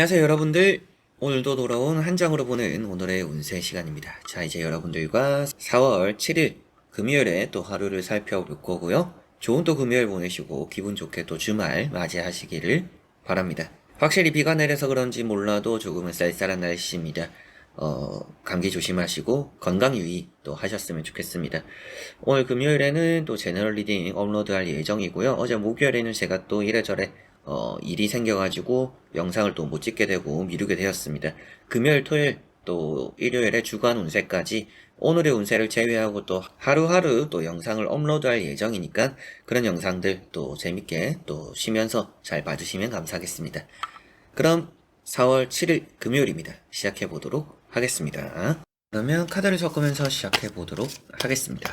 안녕하세요 여러분들. 오늘도 돌아온 한 장으로 보는 오늘의 운세 시간입니다. 자 이제 여러분들과 4월 7일 금요일에 또 하루를 살펴볼 거고요. 좋은 또 금요일 보내시고 기분 좋게 또 주말 맞이하시기를 바랍니다. 확실히 비가 내려서 그런지 몰라도 조금은 쌀쌀한 날씨입니다. 어, 감기 조심하시고 건강 유의 또 하셨으면 좋겠습니다. 오늘 금요일에는 또 제너럴 리딩 업로드할 예정이고요. 어제 목요일에는 제가 또 이래저래 어, 일이 생겨가지고 영상을 또 못 찍게 되고 미루게 되었습니다. 금요일, 토요일, 또 일요일에 주간 운세까지 오늘의 운세를 제외하고 또 하루하루 또 영상을 업로드할 예정이니까 그런 영상들 또 재밌게 또 쉬면서 잘 봐주시면 감사하겠습니다. 그럼 4월 7일 금요일입니다. 시작해 보도록 하겠습니다. 그러면 카드를 섞으면서 시작해 보도록 하겠습니다.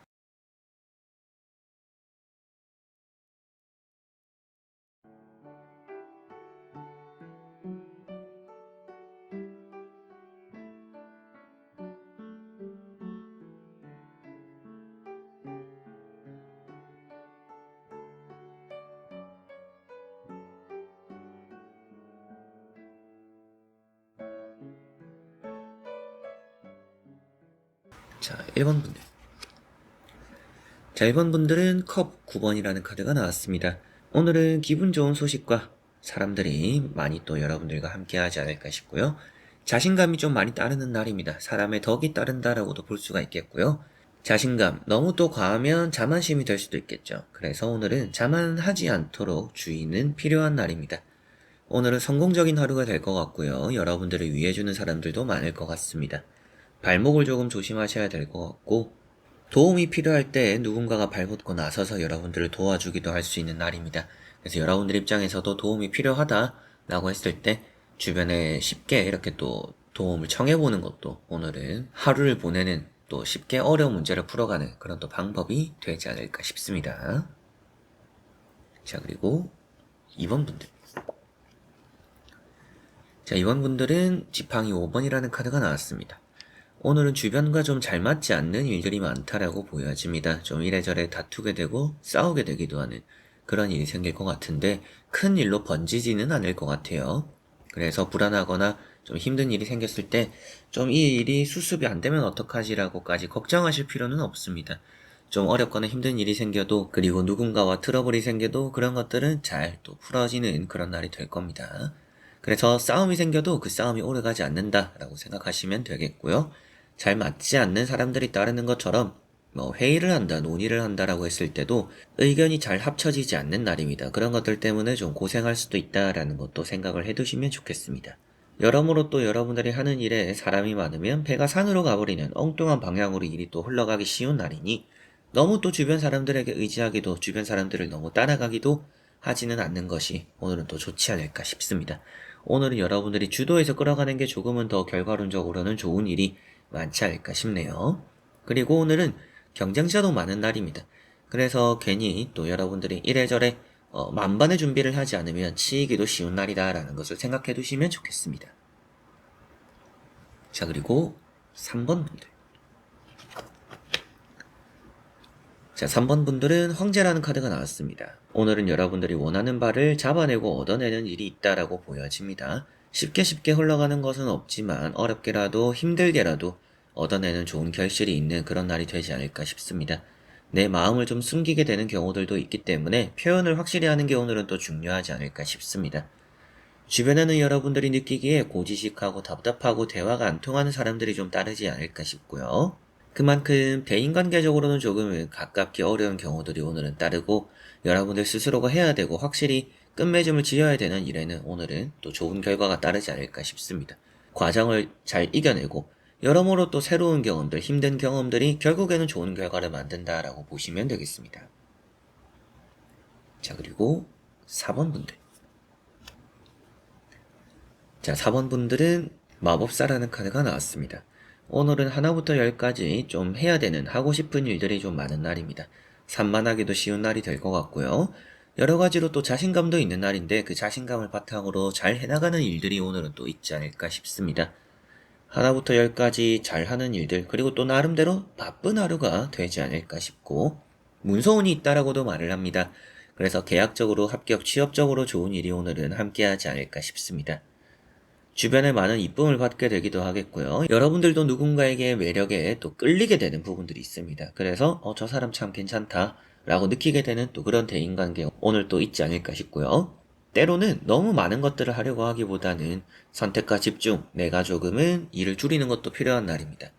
자, 1번 분들. 자, 1번 분들은 컵 9번이라는 카드가 나왔습니다. 오늘은 기분 좋은 소식과 사람들이 많이 또 여러분들과 함께 하지 않을까 싶고요. 자신감이 좀 많이 따르는 날입니다. 사람의 덕이 따른다라고도 볼 수가 있겠고요. 자신감, 너무 또 과하면 자만심이 될 수도 있겠죠. 그래서 오늘은 자만하지 않도록 주의는 필요한 날입니다. 오늘은 성공적인 하루가 될 것 같고요. 여러분들을 위해주는 사람들도 많을 것 같습니다. 발목을 조금 조심하셔야 될 것 같고 도움이 필요할 때 누군가가 발붙고 나서서 여러분들을 도와주기도 할 수 있는 날입니다. 그래서 여러분들 입장에서도 도움이 필요하다라고 했을 때 주변에 쉽게 이렇게 또 도움을 청해보는 것도 오늘은 하루를 보내는 또 쉽게 어려운 문제를 풀어가는 그런 또 방법이 되지 않을까 싶습니다. 자, 그리고 2번 분들. 자, 2번 분들은 지팡이 5번이라는 카드가 나왔습니다. 오늘은 주변과 좀 잘 맞지 않는 일들이 많다라고 보여집니다. 좀 이래저래 다투게 되고 싸우게 되기도 하는 그런 일이 생길 것 같은데 큰 일로 번지지는 않을 것 같아요. 그래서 불안하거나 좀 힘든 일이 생겼을 때 좀 이 일이 수습이 안 되면 어떡하지라고까지 걱정하실 필요는 없습니다. 좀 어렵거나 힘든 일이 생겨도 그리고 누군가와 트러블이 생겨도 그런 것들은 잘 또 풀어지는 그런 날이 될 겁니다. 그래서 싸움이 생겨도 그 싸움이 오래가지 않는다라고 생각하시면 되겠고요. 잘 맞지 않는 사람들이 따르는 것처럼 뭐 회의를 한다, 논의를 한다라고 했을 때도 의견이 잘 합쳐지지 않는 날입니다. 그런 것들 때문에 좀 고생할 수도 있다라는 것도 생각을 해두시면 좋겠습니다. 여러모로 또 여러분들이 하는 일에 사람이 많으면 배가 산으로 가버리는 엉뚱한 방향으로 일이 또 흘러가기 쉬운 날이니 너무 또 주변 사람들에게 의지하기도 주변 사람들을 너무 따라가기도 하지는 않는 것이 오늘은 또 좋지 않을까 싶습니다. 오늘은 여러분들이 주도해서 끌어가는 게 조금은 더 결과론적으로는 좋은 일이 많지 않을까 싶네요. 그리고 오늘은 경쟁자도 많은 날입니다. 그래서 괜히 또 여러분들이 이래저래 어, 만반의 준비를 하지 않으면 치이기도 쉬운 날이다 라는 것을 생각해 두시면 좋겠습니다. 자, 그리고 3번 분들. 자, 3번 분들은 황제라는 카드가 나왔습니다. 오늘은 여러분들이 원하는 바를 잡아내고 얻어내는 일이 있다라고 보여집니다. 쉽게 쉽게 흘러가는 것은 없지만 어렵게라도 힘들게라도 얻어내는 좋은 결실이 있는 그런 날이 되지 않을까 싶습니다. 내 마음을 좀 숨기게 되는 경우들도 있기 때문에 표현을 확실히 하는 게 오늘은 또 중요하지 않을까 싶습니다. 주변에는 여러분들이 느끼기에 고지식하고 답답하고 대화가 안 통하는 사람들이 좀 따르지 않을까 싶고요. 그만큼 대인관계적으로는 조금 가깝기 어려운 경우들이 오늘은 따르고 여러분들 스스로가 해야 되고 확실히 끝맺음을 지어야 되는 일에는 오늘은 또 좋은 결과가 따르지 않을까 싶습니다. 과정을 잘 이겨내고 여러모로 또 새로운 경험들, 힘든 경험들이 결국에는 좋은 결과를 만든다라고 보시면 되겠습니다. 자, 그리고 4번 분들. 자, 4번 분들은 마법사라는 카드가 나왔습니다. 오늘은 하나부터 열까지 좀 해야 되는 하고 싶은 일들이 좀 많은 날입니다. 산만하기도 쉬운 날이 될 것 같고요. 여러 가지로 또 자신감도 있는 날인데 그 자신감을 바탕으로 잘 해나가는 일들이 오늘은 또 있지 않을까 싶습니다. 하나부터 열까지 잘 하는 일들, 그리고 또 나름대로 바쁜 하루가 되지 않을까 싶고, 문서운이 있다라고도 말을 합니다. 그래서 계약적으로 합격, 취업적으로 좋은 일이 오늘은 함께하지 않을까 싶습니다. 주변에 많은 이쁨을 받게 되기도 하겠고요. 여러분들도 누군가에게 매력에 또 끌리게 되는 부분들이 있습니다. 그래서 어, 저 사람 참 괜찮다 라고 느끼게 되는 또 그런 대인관계 오늘 또 있지 않을까 싶고요. 때로는 너무 많은 것들을 하려고 하기보다는 선택과 집중, 내가 조금은 일을 줄이는 것도 필요한 날입니다.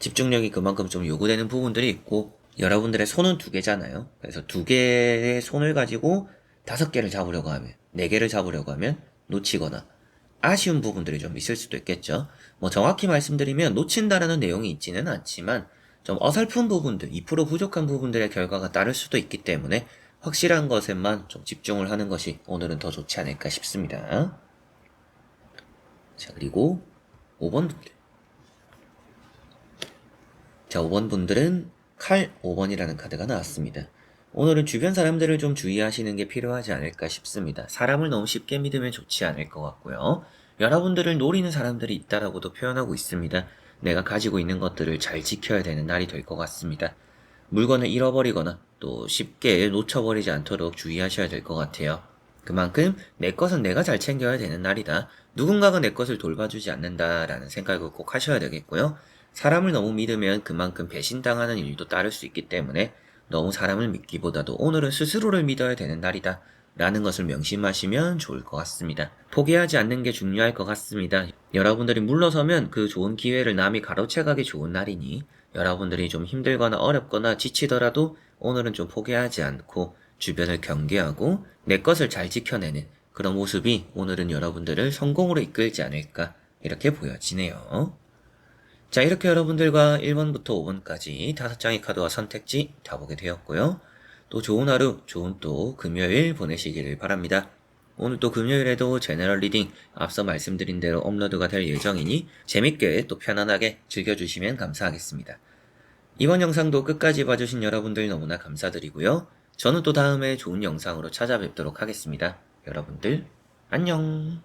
집중력이 그만큼 좀 요구되는 부분들이 있고 여러분들의 손은 두 개잖아요. 그래서 두 개의 손을 가지고 다섯 개를 잡으려고 하면 네 개를 잡으려고 하면 놓치거나 아쉬운 부분들이 좀 있을 수도 있겠죠. 뭐 정확히 말씀드리면 놓친다라는 내용이 있지는 않지만 좀 어설픈 부분들, 2% 부족한 부분들의 결과가 따를 수도 있기 때문에 확실한 것에만 좀 집중을 하는 것이 오늘은 더 좋지 않을까 싶습니다. 자, 그리고 5번 분들. 자, 5번 분들은 칼 5번이라는 카드가 나왔습니다. 오늘은 주변 사람들을 좀 주의하시는 게 필요하지 않을까 싶습니다. 사람을 너무 쉽게 믿으면 좋지 않을 것 같고요. 여러분들을 노리는 사람들이 있다라고도 표현하고 있습니다. 내가 가지고 있는 것들을 잘 지켜야 되는 날이 될 것 같습니다. 물건을 잃어버리거나 또 쉽게 놓쳐버리지 않도록 주의하셔야 될 것 같아요. 그만큼 내 것은 내가 잘 챙겨야 되는 날이다. 누군가가 내 것을 돌봐주지 않는다라는 생각을 꼭 하셔야 되겠고요. 사람을 너무 믿으면 그만큼 배신당하는 일도 따를 수 있기 때문에 너무 사람을 믿기보다도 오늘은 스스로를 믿어야 되는 날이다. 라는 것을 명심하시면 좋을 것 같습니다. 포기하지 않는 게 중요할 것 같습니다. 여러분들이 물러서면 그 좋은 기회를 남이 가로채가기 좋은 날이니 여러분들이 좀 힘들거나 어렵거나 지치더라도 오늘은 좀 포기하지 않고 주변을 경계하고 내 것을 잘 지켜내는 그런 모습이 오늘은 여러분들을 성공으로 이끌지 않을까 이렇게 보여지네요. 자, 이렇게 여러분들과 1번부터 5번까지 다섯 장의 카드와 선택지 다 보게 되었고요. 또 좋은 하루, 좋은 또 금요일 보내시기를 바랍니다. 오늘 또 금요일에도 제너럴 리딩 앞서 말씀드린 대로 업로드가 될 예정이니 재밌게 또 편안하게 즐겨주시면 감사하겠습니다. 이번 영상도 끝까지 봐주신 여러분들 너무나 감사드리고요. 저는 또 다음에 좋은 영상으로 찾아뵙도록 하겠습니다. 여러분들, 안녕!